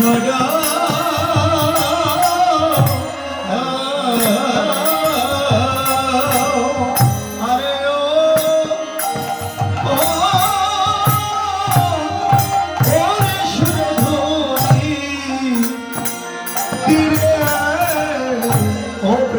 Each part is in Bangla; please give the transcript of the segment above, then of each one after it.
Good.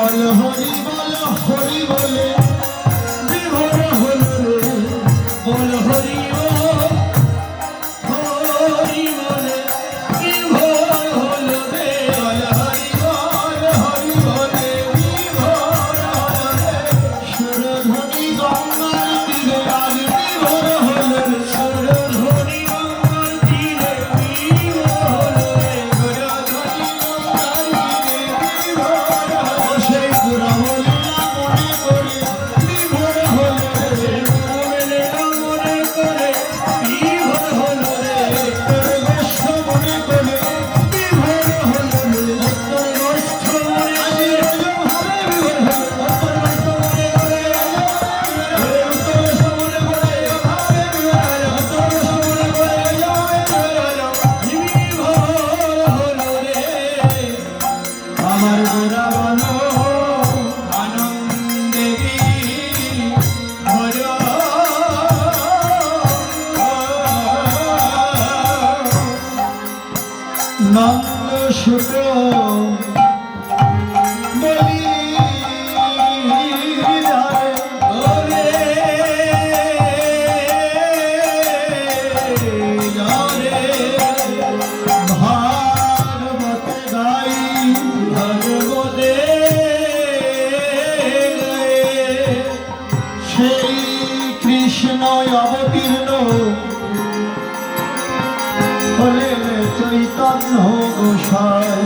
বল হরি বল হরি বলে বিভোর হল রে। বল আমার গোরা বলো নন্দ শুক্র হলেন চৈতন্য গোসাই।